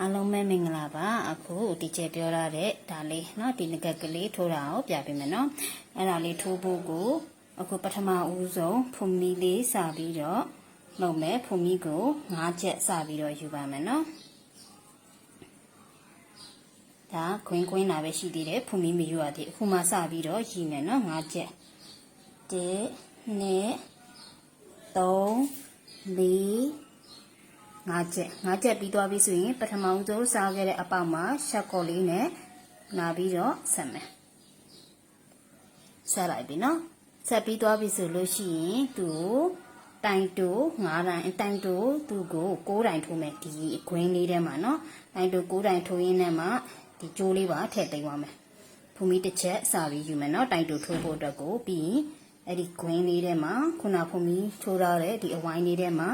အားလုံးပဲမင်္ဂလာပါအခုဒီကျဲပြောရတဲ့ဒါလေးเนาะဒီငကက်ကလေးထိုးတာကိုပြပေးမယ်เนาะအဲ့ဒါလေးထိုးဖို့ကိုအခုပထမဦးဆုံးဖုန်မီလေးစပြီးတော့လုပ်မယ်ဖုန်မီကို၅ချက်စပြီးတော့ယူပါမယ်เนาะဒါခွင်းခွင်းလာပဲရှိသေးတယ်ဖုန်မီမယူရသေးအခုမှစပြီးတော့ရည်မယ်เนาะ၅ချက်၁၂၃၄ ၅ချက်၅ချက်ပြီးသွားပြီဆိုရင်ပထမဦးဆုံးစားခဲ့တဲ့အပေါက်မှာရှက်ကော့လေးနဲ့နာပြီးတော့ဆက်မယ်ဆက်လိုက်ပြီနော်ဆက်ပြီးသွားပြီဆိုလို့ရှိရင်သူ့တိုင်တူ9တိုင်တိုင်တူသူ့ကို6တိုင်ထိုးမယ်ဒီအခွင်းလေးထဲမှာနော်တိုင်တူ6တိုင်ထိုးရင်းနဲ့မှဒီကြိုးလေးပါထည့်သိမ်းသွားမယ်ဖူမီတစ်ချက်စာပြီးယူမယ်နော်တိုင်တူထိုးဖို့အတွက်ကိုပြီးရင်အဲ့ဒီခွင်းလေးထဲမှာခုနဖူမီထိုးထားတဲ့ဒီအဝိုင်းလေးထဲမှာ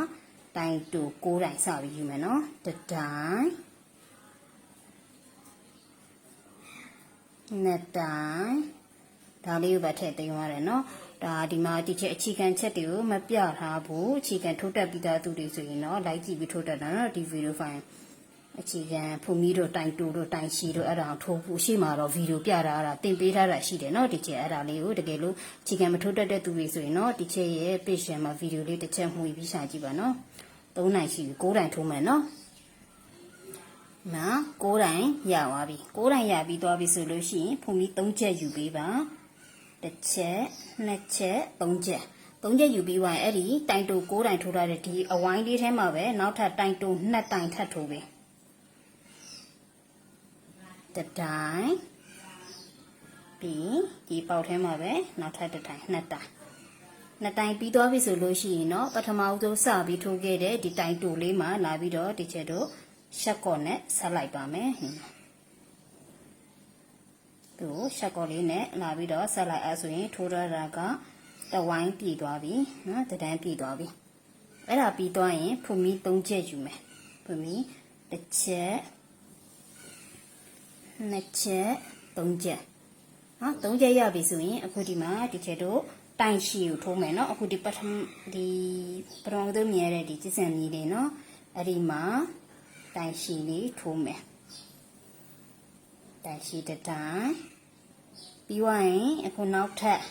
တိုင်တူ6တိုင်စပြီးယူမယ်နော်တတိုင်နှစ်တိုင်ဒါလေးကိုပဲထည့်သိမ်းရတယ်နော်ဒါဒီမှာဒီချက်အခြေခံချက်တွေကိုမပြထားဘူးအခြေခံထိုးတက်ပြီးသားသူတွေဆိုရင်တော့လိုက်ကြည့်ပြီးထိုးတက်တာနော်ဒီဗီဒီယိုဖိုင်အခြေခံဖူမီတို့တိုင်တူတို့တိုင်ရှီတို့အဲ့ဒါကိုထိုးဖို့ရှိမှာတော့ဗီဒီယိုပြထားတာတင်ပေးထားတာရှိတယ်နော်ဒီချက်အဲ့ဒါလေးကိုတကယ်လို့အခြေခံမထိုးတက်တဲ့သူတွေဆိုရင်တော့ဒီချက်ရဲ့ page မှာဗီဒီယိုလေးတစ်ချက်မှီပြီးရှာကြည့်ပါနော် 3နိုင်ရှိပြီ9တိုင်ထိုးမယ်နော်နော်9တိုင်ရသွားပြီ9တိုင်ရပြီးသွားပြီဆိုလို့ရှိရင်ဖုန်ပြီး3ချက်ယူပေးပါတစ်ချက်နှစ်ချက်3ချက်3ချက်ယူပြီးသွားရင်အဲ့ဒီတိုင်တူ9တိုင်ထိုးထားတဲ့ဒီအဝိုင်းလေးထဲမှာပဲနောက်ထပ်တိုင်တူ2တိုင်ထပ်ထိုးပေးတတိုင်ပြီးဒီပေါက်ထဲမှာပဲနောက်ထပ်တစ်တိုင်2တိုင် နှစ်တိုင်ပြီးသွားပြီဆိုလို့ရှိရင်တော့ပထမဦးဆုံးစပြီးထိုးခဲ့တဲ့ဒီတိုင်တူလေးမှာလာပြီးတော့ဒီချက်တို့ရှက်ကော့နဲ့ဆက်လိုက်ပါမယ်သူရှက်ကော့လေးနဲ့လာပြီးတော့ဆက်လိုက်အဲဆိုရင်ထိုးရတာကတဝိုင်းပြည်သွားပြီနော်တဒန်းပြည်သွားပြီအဲ့ဒါပြီးသွားရင်ဖူမီ၃ချက်ယူမယ်ဖူမီတစ်ချက်နှစ်ချက်သုံးချက်နော်သုံးချက်ရပြီဆိုရင်အခုဒီမှာဒီချက်တို့ တိုင်ရှီကိုထိုးမယ်เนาะအခုဒီပထမဒီပထမဆုံးမြင်ရတဲ့ဒီကျစံမီလေးเนาะအဲ့ဒီမှာတိုင်ရှီလေးထိုးမယ်တိုင်ရှီတစ်တိုင်ပြီးွားရင်အခုနောက်ထပ်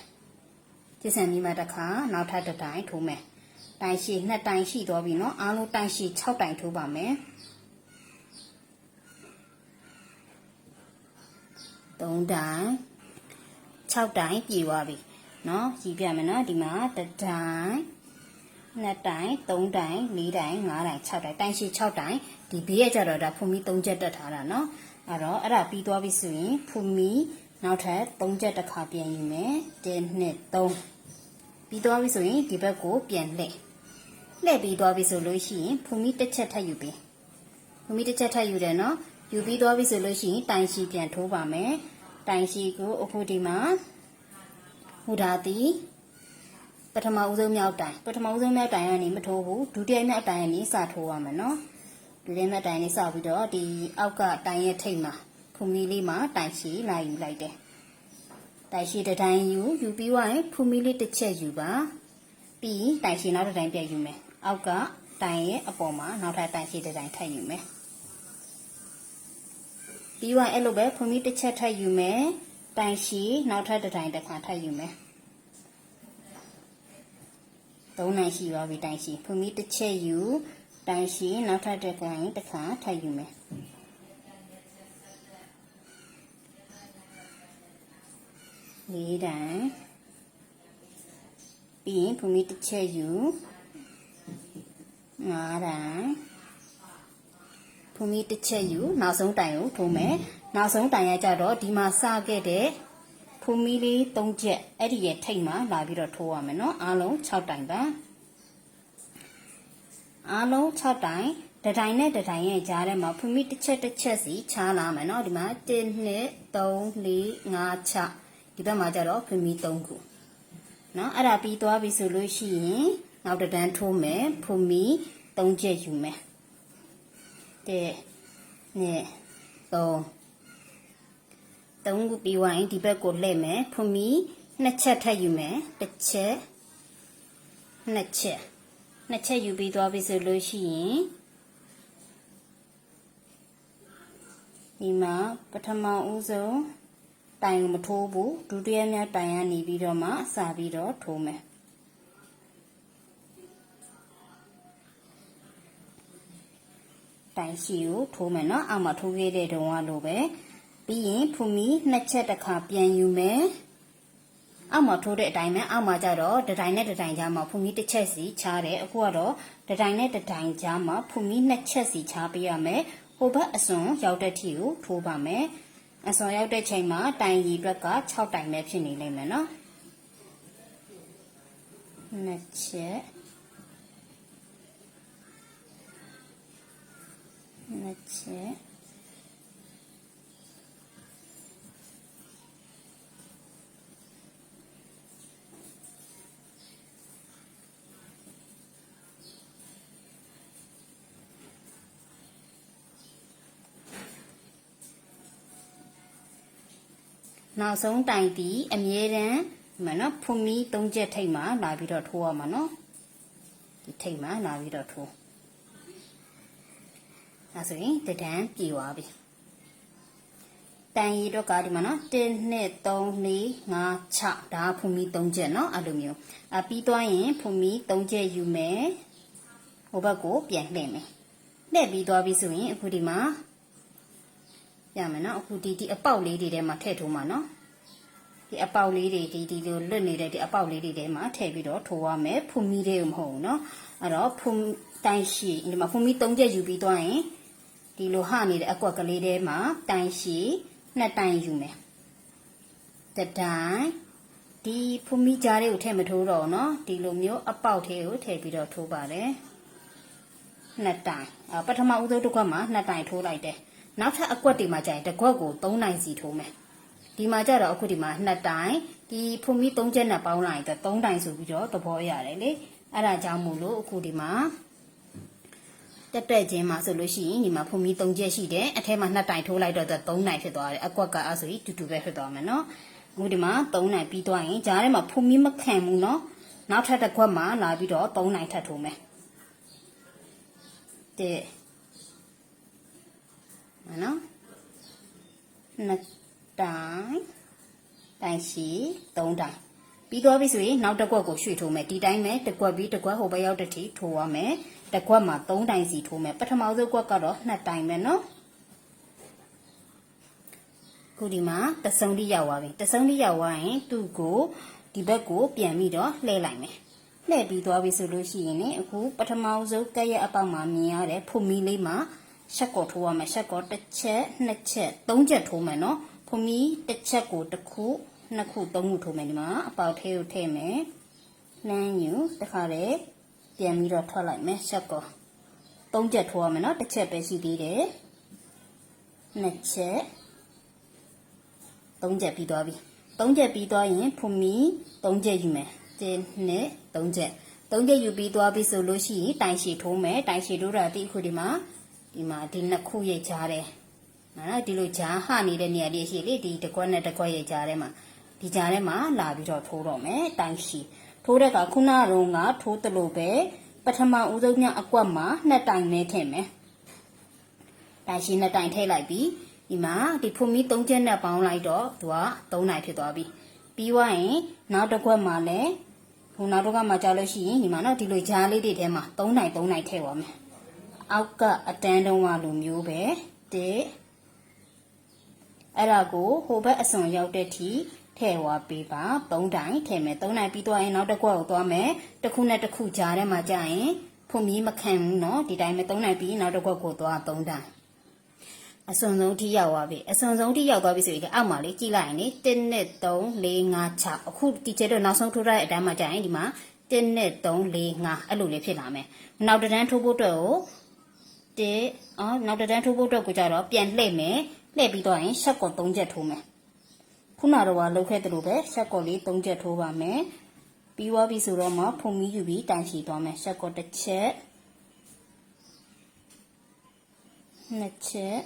ကျစံမီမှာတစ်ခါနောက်ထပ်တစ်တိုင်ထိုးမယ်တိုင်ရှီနှစ်တိုင်ရှိသွားပြီเนาะအားလုံးတိုင်ရှီ6တိုင်ထိုးပါမယ်3တိုင်6တိုင်ပြည့်သွားပြီ နော်ရည်ပြမယ်နော်ဒီမှာတစ်တိုင်နှစ်တိုင်သုံးတိုင်လေးတိုင်ငါးတိုင်6တိုင်တိုင်ရှိ6တိုင်ဒီဘေးရကြတော့ဒါဖူမီ3ချက်တက်ထားတာနော်အဲ့တော့အဲ့ဒါပြီးသွားပြီဆိုရင်ဖူမီနောက်ထပ်3ချက်တစ်ခါပြန်ယူမယ်1 2 3ပြီးသွားပြီဆိုရင်ဒီဘက်ကိုပြန်လှည့်လှည့်ပြီးသွားပြီဆိုလို့ရှိရင်ဖူမီတစ်ချက်ထပ်ယူပေးဖူမီတစ်ချက်ထပ်ယူတယ်နော်ယူပြီးသွားပြီဆိုလို့ရှိရင်တိုင်ရှိပြန်ထိုးပါမယ်တိုင်ရှိကိုအခုဒီမှာ ဟူဒါတီပထမဦးဆုံးမြောက်တိုင်ပထမဦးဆုံးမြောက်တိုင်ကနေမထိုးဘူးဒုတိယမြောက်တိုင်ကနေစထိုးရမယ်နော်ဒုတိယမြောက်တိုင်ကနေစပြီးတော့ဒီအောက်ကတိုင်ရဲ့ထိပ်မှာဖူမီလေးမှာတိုင်ရှိလာယူလိုက်တယ်တိုင်ရှိတစ်တိုင်ယူယူပြီးွားရင်ဖူမီလေးတစ်ချက်ယူပါပြီးတိုင်ရှိနောက်တစ်တိုင်ပြန်ယူမယ်အောက်ကတိုင်ရဲ့အပေါ်မှာနောက်ထပ်တိုင်ရှိတစ်တိုင်ထပ်ယူမယ်ပြီးွားအဲ့လိုပဲဖူမီတစ်ချက်ထပ်ယူမယ် တိုင်ရှိနောက်ထပ်တစ်တိုင်တစ်ခါထပ်ယူမယ်သုံးနိုင်ရှိပါပြီတိုင်ရှိဖူမီတစ်ချက်ယူတိုင်ရှိနောက်ထပ်တစ်တိုင်တစ်ခါထပ်ယူမယ်လေးတိုင်ပြီးရင်ဖူမီတစ်ချက်ယူငါးတိုင်ဖူမီတစ်ချက်ယူနောက်ဆုံးတိုင်ကိုထိုးမယ် နောက်ဆုံးတိုင်ရကြတော့ဒီမှာစခဲ့တဲ့ဖူမီလေး၃ချက်အဲ့ဒီရဲ့ထိတ်မှာလာပြီးတော့ထိုးရမယ်နော်အားလုံး6တိုင်ပါအားလုံး6တိုင်တတိုင်နဲ့တတိုင်ရဲ့ကြားထဲမှာဖူမီတစ်ချက်တစ်ချက်စီခြားလာမယ်နော်ဒီမှာ1 2 3 4 5 6ဒီဘက်မှာကျတော့ဖူမီ3ခုနော်အဲ့ဒါပြီးသွားပြီဆိုလို့ရှိရင်နောက်တဒန်းထိုးမယ်ဖူမီ3ချက်ယူမယ်တဲ့နဲ့3 3ခုပြီးဝိုင်းဒီဘက်ကိုလှည့်မယ်ဖုန်မီနှစ်ချက်ထပ်ယူမယ်တစ်ချက်နှစ်ချက်နှစ်ချက်ယူပြီးသွားပြီဆိုလို့ရှိရင်ဒီမှာပထမဦးဆုံးတိုင်ကိုမထိုးဘူးဒုတိယမြောက်တိုင်ကနေပြီးတော့မှစပြီးတော့ထိုးမယ်တိုင်ရှိကိုထိုးမယ်နော်အောက်မှာထိုးခဲ့တဲ့တုန်းကလိုပဲ ပြီးရင်ဖူမီနှစ်ချက်တစ်ခါပြန်ယူမယ်အောက်မှာထိုးတဲ့အတိုင်းပဲအောက်မှာကျတော့တစ်တိုင်နဲ့တစ်တိုင်ကြားမှာဖူမီတစ်ချက်စီချားတယ်အခုကတော့တစ်တိုင်နဲ့တစ်တိုင်ကြားမှာဖူမီနှစ်ချက်စီချားပေးရမယ်ဟိုဘက်အစွန်ရောက်တဲ့ထိကိုထိုးပါမယ်အစွန်ရောက်တဲ့ချိန်မှာတိုင်ရီအတွက်က6တိုင်ပဲဖြစ်နေလိမ့်မယ်နော်နှစ်ချက်နှစ်ချက် နောက်ဆုံးတိုင်တီအမြဲတမ်းမနော်ဖုန်မီ၃ချက်ထိတ်မှာလာပြီးတော့ထိုးရမှာနော်ဒီထိတ်မှာလာပြီးတော့ထိုးအဲဆိုရင်တဒန်းပြေသွားပြီတိုင်ရီတော့ကဒီမှာနော်1 2 3 4 5 6ဒါကဖုန်မီ၃ချက်နော်အဲ့လိုမျိုးအပြီးသွားရင်ဖုန်မီ၃ချက်ယူမယ်ဟိုဘက်ကိုပြန်လှည့်မယ်လှည့်ပြီးသွားပြီဆိုရင်အခုဒီမှာ ရမယ်နော်အခုဒီဒီအပေါက်လေးတွေထဲမှာထည့်ထိုးမှာနော်ဒီအပေါက်လေးတွေဒီဒီလိုလွတ်နေတဲ့ဒီအပေါက်လေးတွေထဲမှာထည့်ပြီးတော့ထိုးရမယ်ဖုန်မီတွေကိုမဟုတ်ဘူးနော်အဲ့တော့ဖုန်တိုင်ရှိဒီမှာဖုန်မီ၃ချက်ယူပြီးသွားရင်ဒီလိုဟနေတဲ့အကွက်ကလေးထဲမှာတိုင်ရှိနှစ်တိုင်ယူမယ်တတိုင်ဒီဖုန်မီကြားလေးကိုထည့်မထိုးတော့နော်ဒီလိုမျိုးအပေါက်သေးကိုထည့်ပြီးတော့ထိုးပါတယ်နှစ်တိုင်အပထမဦးဆုံးတစ်ခွက်မှာနှစ်တိုင်ထိုးလိုက်တယ် နောက်ထပ်အကွက်တွေမှာကျရင်တစ်ခွက်ကို3တိုင်စီထိုးမယ်ဒီမှာကျတော့အခုဒီမှာနှစ်တိုင်ဒီဖုန်မီ3ချက်နဲ့ပေါင်းလိုက်တော့3တိုင်ဆိုပြီးတော့သဘောရတယ်လေအဲ့ဒါကြောင့်မို့လို့အခုဒီမှာတက်တက်ချင်းမှာဆိုလို့ရှိရင်ဒီမှာဖုန်မီ3ချက်ရှိတယ်အထက်မှာ2တိုင်ထိုးလိုက်တော့3တိုင်ဖြစ်သွားတယ်အကွက်ကအဲ့ဆိုရင်တူတူပဲဖြစ်သွားမယ်နော်အခုဒီမှာ3တိုင်ပြီးသွားရင်ဂျားထဲမှာဖုန်မီမခံဘူးနော်နောက်ထပ်တစ်ခွက်မှာလာပြီးတော့3တိုင်ထပ်ထိုးမယ်တဲ့ နော်နှစ်တိုင်းတိုင်းရှိသုံးတိုင်းပြီးတော့ပြီဆိုရင်နောက်တစ်ကွက်ကိုရွှေ့ထိုးမယ်ဒီတိုင်းပဲတစ်ကွက်ပြီးတစ်ကွက်ဟိုဘက်ရောက်တစ်ထိထိုးရမယ်တစ်ကွက်မှာသုံးတိုင်းစီထိုးမယ်ပထမဆုံးကွက်ကတော့နှစ်တိုင်းပဲနော်ခုဒီမှာတစုံတိရောက်သွားပြီတစုံတိရောက်သွားရင်သူ့ကိုဒီဘက်ကိုပြန်ပြီးတော့လှည့်လိုက်မယ်လှည့်ပြီးသွားပြီဆိုလို့ရှိရင်လည်းအခုပထမဆုံးကက်ရဲ့အပေါက်မှာမြင်ရတဲ့ဖုန်မီလေးမှာ ဆက်ကောထိုးရမယ်ဆက်ကောတစ်ချက်နှစ်ချက်သုံးချက်ထိုးမယ်နော်ဖုံမီတစ်ချက်ကိုတစ်ခုနှစ်ခုသုံးခုထိုးမယ်ဒီမှာအပေါက်သေးကိုထည့်မယ်နှမ်းယူတခါလေပြန်ပြီးတော့ထွက်လိုက်မယ်ဆက်ကောသုံးချက်ထိုးရမယ်နော်တစ်ချက်ပဲရှိသေးတယ်နှစ်ချက်သုံးချက်ပြီးသွားပြီသုံးချက်ပြီးသွားရင်ဖုံမီသုံးချက်ယူမယ်တင်းနှစ်သုံးချက်သုံးချက်ယူပြီးသွားပြီဆိုလို့ရှိရင်တိုင်ရှည်ထိုးမယ်တိုင်ရှည်ထိုးတာဒီအခုဒီမှာ ဒီမှာဒီနှစ်ခုရိတ်ကြားတယ်နော်ဒီလိုဂျားဟနေတဲ့နေရာလေးရှိလေဒီတကွက်နဲ့တကွက်ရိတ်ကြားထဲမှာဒီကြားထဲမှာလာပြီးတော့ထိုးတော့မယ်တိုင်ရှည်ထိုးတဲ့ကခုနကတော့ငါထိုးတလို့ပဲပထမဦးဆုံးညအကွက်မှာနှစ်တိုင်မဲထည့်မယ်တိုင်ရှည်နှစ်တိုင်ထည့်လိုက်ပြီးဒီမှာဒီဖုန်မီ၃ချက်နဲ့ပေါင်းလိုက်တော့သူက၃နိုင်ဖြစ်သွားပြီပြီးွားရင်နောက်တစ်ခွက်မှာလည်းဟိုနောက်တစ်ခွက်မှာကြောက်လို့ရှိရင်ဒီမှာနော်ဒီလိုဂျားလေးတွေထဲမှာ၃နိုင်၃နိုင်ထည့်ပါမယ် အောက်ကအတန်းတုံးကလိုမျိုးပဲတစ်အဲ့ဒါကိုဟိုဘက်အစွန်ရောက်တဲ့ထိထည့်ဝါပေးပါ၃တိုင်ထည့်မယ်၃တိုင်ပြီးသွားရင်နောက်တစ်ခွက်ကိုသွားမယ်တစ်ခုနဲ့တစ်ခုကြားထဲမှာကြာရင်ဖုန်မီမခံဘူးเนาะဒီတိုင်းပဲ၃တိုင်ပြီးနောက်တစ်ခွက်ကိုသွား၃တိုင်အစွန်ဆုံးထိရောက်သွားပြီအစွန်ဆုံးထိရောက်သွားပြီဆိုရင်အောက်မှာလေးကြည့်လိုက်ရင်လေ1နဲ့3 4 5 6အခုဒီကျတော့နောက်ဆုံးထိုးထားတဲ့အတိုင်းမှာကြာရင်ဒီမှာ1နဲ့3 4 5အဲ့လိုလေးဖြစ်လာမယ်နောက်တစ်တန်းထိုးဖို့အတွက်ကို 1အော်နောက်တစ်တန်းထိုးဖို့အတွက်ကိုကြတော့ပြန်လှည့်မယ်လှည့်ပြီးတော့ရင်ရှက်ကော3ချက်ထိုးမယ်ခုနတော့ကလှုပ်ခဲ့သလိုပဲရှက်ကောလေး3ချက်ထိုးပါမယ်ပြီးသွားပြီဆိုတော့မှဖုန်မီယူပြီးတိုင်ချီသွားမယ်ရှက်ကောတစ်ချက်နှစ်ချက်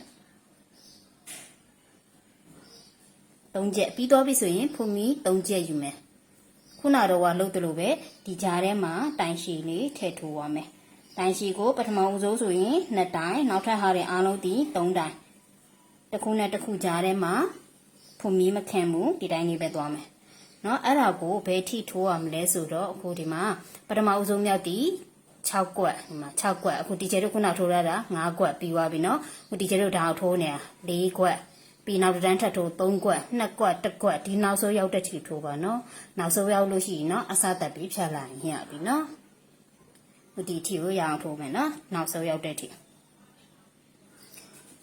၃ချက်ပြီးတော့ပြီဆိုရင်ဖုန်မီ၃ချက်ယူမယ်ခုနတော့ကလှုပ်တယ်လို့ပဲဒီကြားထဲမှာတိုင်ရှည်လေးထည့်ထိုးရမယ် တိုင်ရှည်ကိုပထမဦးဆုံးဆိုရင်2တိုင်နောက်ထပ်ဟာတွေအားလုံးဒီ3တိုင် တစ်ခုနဲ့တစ်ခုကြားထဲမှာဖုန်မီမခံဘူးဒီတိုင်းလေးပဲသွားမယ်เนาะအဲ့ဒါကိုဘယ်ထိထိုးရမလဲဆိုတော့အခုဒီမှာပထမအဦးဆုံးမြောက်ဒီ6ကွက်ဒီမှာ6ကွက်အခုတီချာတို့ခုနထိုးရတာ5ကွက်ပြီးသွားပြီเนาะအခုတီချာတို့ဒါအောင်ထိုးနေတာ4ကွက်ပြီးနောက်တစ်တန်းထပ်ထိုး3ကွက်2ကွက်1ကွက်ဒီနောက်ဆုံးရောက်တဲ့ထိထိုးပါเนาะနောက်ဆုံးရောက်လို့ရှိရင်เนาะအစသက်ပြီးဖြတ်လိုက်ရင်ရပြီเนาะအ ခုဒီထီကိုရအောင်ဖို့မယ်နော်နောက်ဆုံးရောက်တဲ့ထီ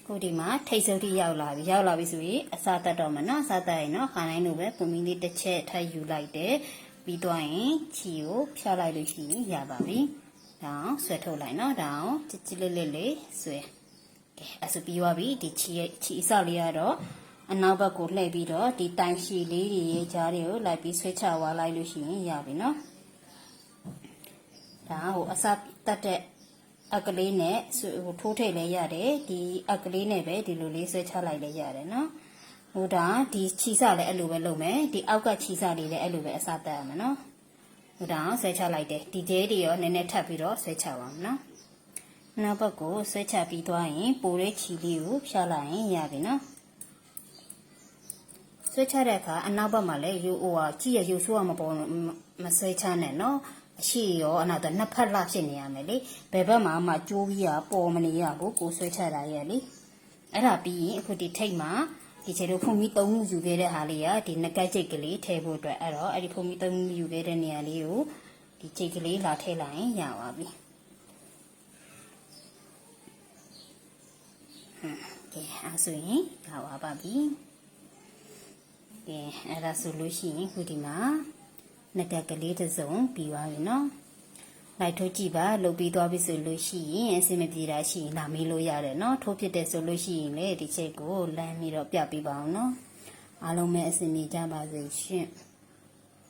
ခုဒီမှာထိတ်ဆုံးထိရောက်လာပြီရောက်လာပြီဆိုရင်အစာတတ်တော့မယ်နော်အစာတတ်ရင်နော်ခါတိုင်းလိုပဲပုံမီလေးတစ်ချက်ထပ်ယူလိုက်တယ်ပြီးတော့ရင်ချီကိုဖြောက်လိုက်လို့ရှိရင်ရပါပြီဒါအောင်ဆွဲထုတ်လိုက်နော်ဒါအောင်ကြစ်ကြစ်လေးလေးလေးဆွဲကဲအစပြီးသွားပြီဒီချီရဲ့ချီအစလေးကတော့အနောက်ဘက်ကိုလှည့်ပြီးတော့ဒီတိုင်ရှည်လေးတွေရဲ့ကြားတွေကိုလိုက်ပြီးဆွဲချသွားလိုက်လို့ရှိရင်ရပြီနော် ဒါဟိုအစတက်တဲ့အကလေးနဲ့ဆွဲဟိုထိုးထိတ်လဲရတယ်ဒီအကလေးနဲ့ပဲဒီလိုလေးဆွဲချလိုက်လဲရတယ်နော်ဟိုဒါဒီခြီစလည်းအဲ့လိုပဲလုပ်မယ်ဒီအောက်ကခြီစလေးလည်းအဲ့လိုပဲအစတက်ရမယ်နော်ဟိုဒါဆွဲချလိုက်တယ်ဒီကျဲတွေရောနည်းနည်းထပ်ပြီးတော့ဆွဲချပါမယ်နော်နောက်ဘက်ကိုဆွဲချပြီးသွားရင်ပိုတဲ့ခြီလေးကိုဖြားလိုက်ရင်ရပြီနော်ဆွဲချတဲ့အခါအနောက်ဘက်မှာလည်းယူဟိုဟာကြည့်ရယူဆိုးရမပေါ်မဆွဲချနဲ့နော် အရှိရောအနောက်တော့နှစ်ဖက်လှဖြစ်နေရမယ်လေဘယ်ဘက်မှာမှကျိုးပြီးရပေါ်မနေရဘူးကိုဆွဲချတာရဲ့လေအဲ့ဒါပြီးရင်အခုဒီထိတ်မှာဒီခြေတို့ဖုန်ပြီးသုံးမှုယူခဲ့တဲ့ဟာလေးကဒီငကက်ချိတ်ကလေးထည့်ဖို့အတွက်အဲ့တော့အဲ့ဒီဖုန်ပြီးသုံးမှုယူခဲ့တဲ့နေရာလေးကိုဒီချိတ်ကလေးလာထည့်လိုက်ရင်ရပါပြီဟွန်းကဲအဲ့ဆိုရင်ရပါပါပြီကဲအဲ့ဒါဆိုလို့ရှိရင်ခုဒီမှာ ငကက်ကလေးတစ်စုံပြီးသွားပြီနော်လိုက်ထိုးကြည့်ပါလုပ်ပြီးသွားပြီဆိုလို့ရှိရင်အဆင်မပြေတာရှိရင်လာမေးလို့ရတယ်နော်ထိုးဖြစ်တဲ့ဆိုလို့ရှိရင်လေဒီချက်ကိုလမ်းပြီးတော့ပြပြီးပါအောင်နော်အားလုံးပဲအဆင်ပြေကြပါစေရှင်